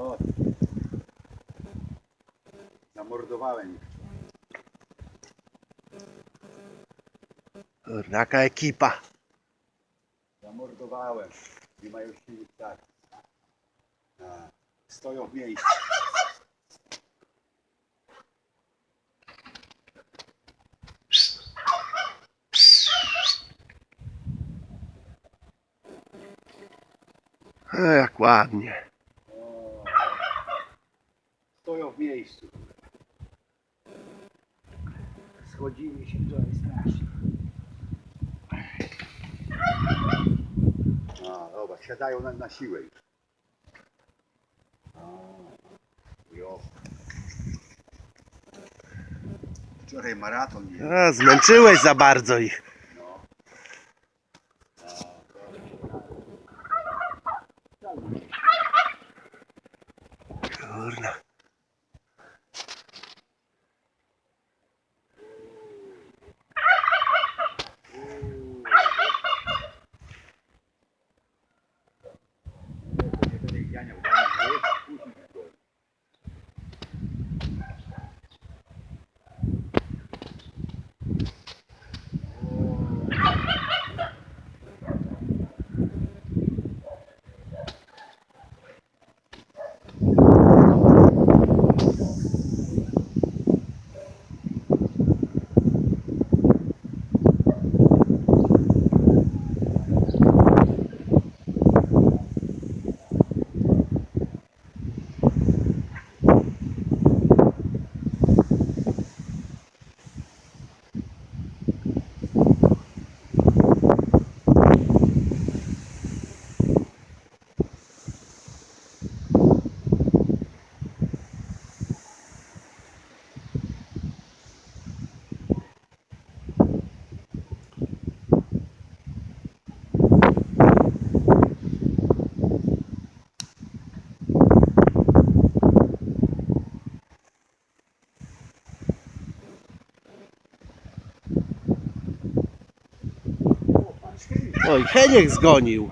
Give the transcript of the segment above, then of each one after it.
O. Zamordowałem ich. Jaka ekipa. Zamordowałem. Nie mają siły tak. A, Stoją w miejscu. E, jak ładnie. O. Stoją w miejscu. Schodzimy się tutaj strasznie. A, dobra, siadają na, na siłę już. Jo. Wczoraj maraton nie. A, zmęczyłeś za bardzo ich. No. Kurna. Nie będę ich ganiał, ganiał, nie? Później go. O, pan Szkiel. Oj, Heniek zgonił.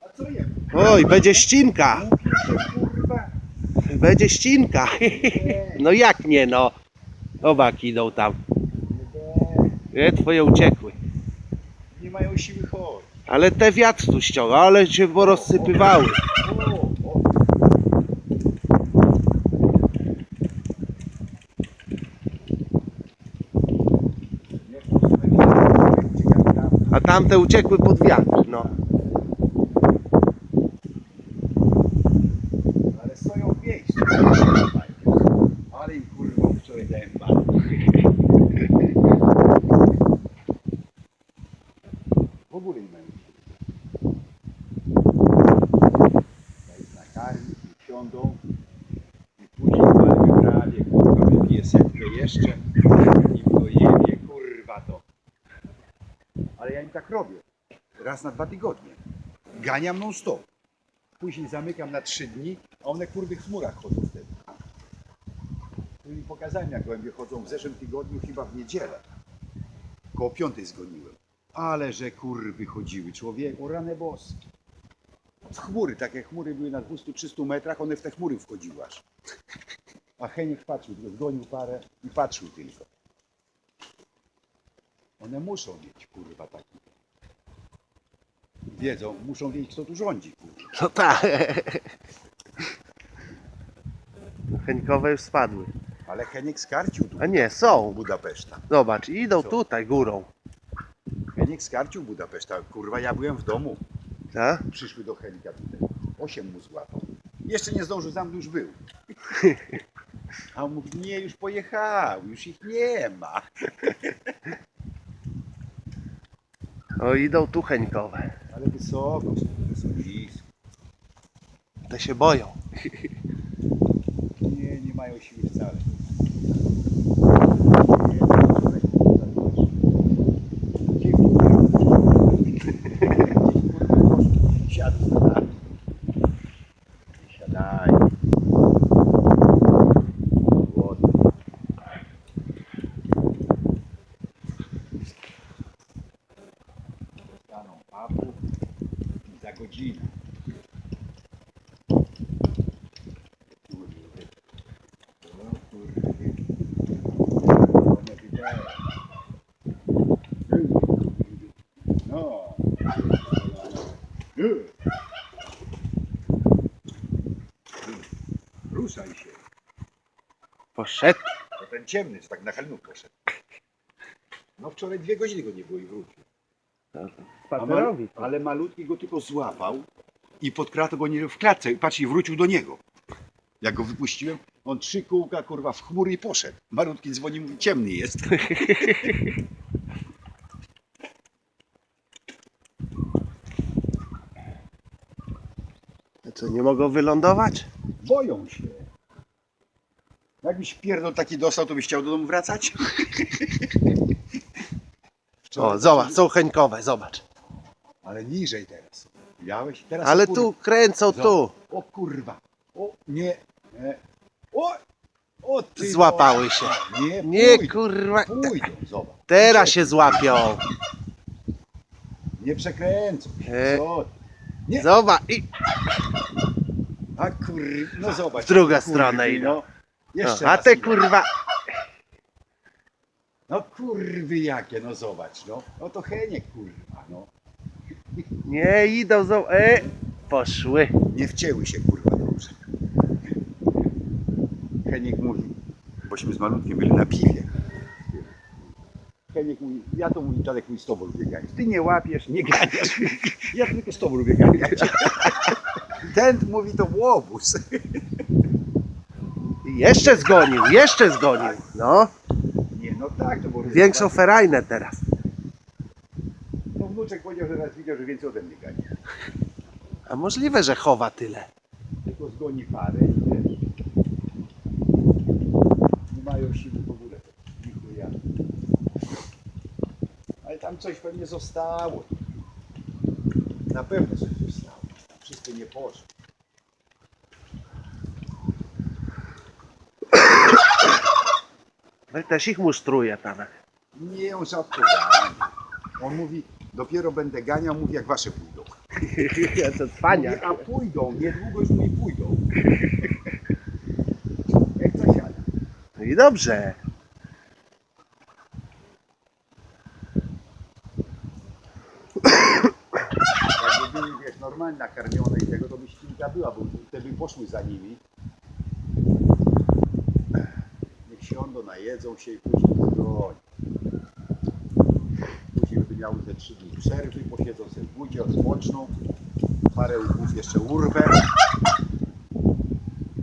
A co je? Oj, będzie ścinka. Będzie ścinka. No jak nie no. Obak idą tam. Nie, twoje uciekły. Nie mają siły chodzić. Ale te wiatr tu ściąga, ale się porozsypywały. O, o. Nie, to są jakieś- ciekawe. A tamte uciekły pod wiatr, no. Ale stoją w miejscu. Ale im kurwa wczoraj dałem. W ogóle nie mają i siądą i później prawie, kurwa, wypije setkę jeszcze i pojedzie, kurwa to. Ale ja im tak robię. Raz na dwa tygodnie. Ganiam non stop. Później zamykam na trzy dni, a one kurwy w chmurach chodzą wtedy. Tu pokazałem, jak gołębie chodzą w zeszłym tygodniu, chyba w niedzielę. Koło piątej zgoniłem. Ale że kurwy chodziły, człowieku, rane boskie. Z chmury, takie chmury były na 200-300 metrach, one w te chmury wchodziły aż. A Heniek patrzył, tylko zgonił parę i patrzył tylko. One muszą mieć, kurwa, taki. Wiedzą, muszą wiedzieć, kto tu rządzi. No tak. Henkowe już spadły. Ale Heniek skarcił tu A nie, są. Budapeszta. Zobacz, idą Co? tutaj górą. Heniek skarcił Budapeszta. Kurwa, ja byłem w domu. Tak? Przyszły do Henka tutaj. Osiem mu złapał. Jeszcze nie zdążył, tam już był. A on mówi, nie, już pojechał, już ich nie ma. O, idą tu Henkowe. Ale wysoko, są, wysokisko. Te się boją. Nie, nie mają siły wcale. Poszedł. To ten ciemny, co tak na helnu poszedł. No wczoraj dwie godziny go nie było i wrócił. A mal, ale malutki go tylko złapał i podkradł go nie w klatce. I Patrz, i wrócił do niego. Jak go wypuściłem, on trzy kółka kurwa w chmury i poszedł. Malutki dzwoni, mówi, ciemny jest. A Co, nie mogą wylądować? Boją się. Jakbyś pierdol taki dostał, to byś chciał do domu wracać? O, zobacz, są Henkowe, zobacz. Ale niżej teraz. Widziałeś? Teraz Ale o kurwa. tu kręcą, tu. O kurwa. O nie. nie. O. O ty. Złapały się. Nie, Nie, pójdą, kurwa. Pójdą, zobacz. Teraz się złapią. Nie przekręcą. E. Co ty? Nie. Zobacz. I A kur... No zobacz. W drugą stronę idą. Jeszcze no, a raz te idą. kurwa. No kurwy jakie, no zobacz, no. No to Heniek kurwa, no. Nie idą, zobacz. E, poszły. Nie wcięły się kurwa dobrze. Heniek mówi, bośmy z malutkiem byli na piwie. Heniek mówi, ja to mówi, Tadek mówi, z tobą lubię ganiać. Ty nie łapiesz, nie ganiasz. Ja tylko z tobą lubię ganiać. Ten mówi, to łobuz. Jeszcze zgonił, jeszcze zgonił. No, Nie, no tak, to było większą ferajnę teraz. No wnuczek powiedział, że raz widział, że więcej ode mnie gania. A możliwe, że chowa tyle. Tylko zgoni parę i wiesz. Nie mają siły w ogóle. Nichuja. Ale tam coś pewnie zostało. Na pewno coś zostało. Wszystko nie poszło. No i też ich musztruje tam. Nie, on gania. On mówi, dopiero będę ganiał, mówi jak wasze pójdą. to Mówi, a pójdą, niedługo już mówi pójdą. Jak zasiada. No i dobrze. Jakby były wiesz, normalnie nakarmione i tego, to by ścinka była, bo te by poszły za nimi. Siądą, najedzą się i później zgoni. Później by miały te trzy dni przerwy, posiedzą sobie w budzie, odpoczną. Parę łupów jeszcze urwę.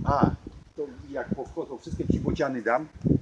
A, to jak powchodzą, wszystkie ci bociany dam,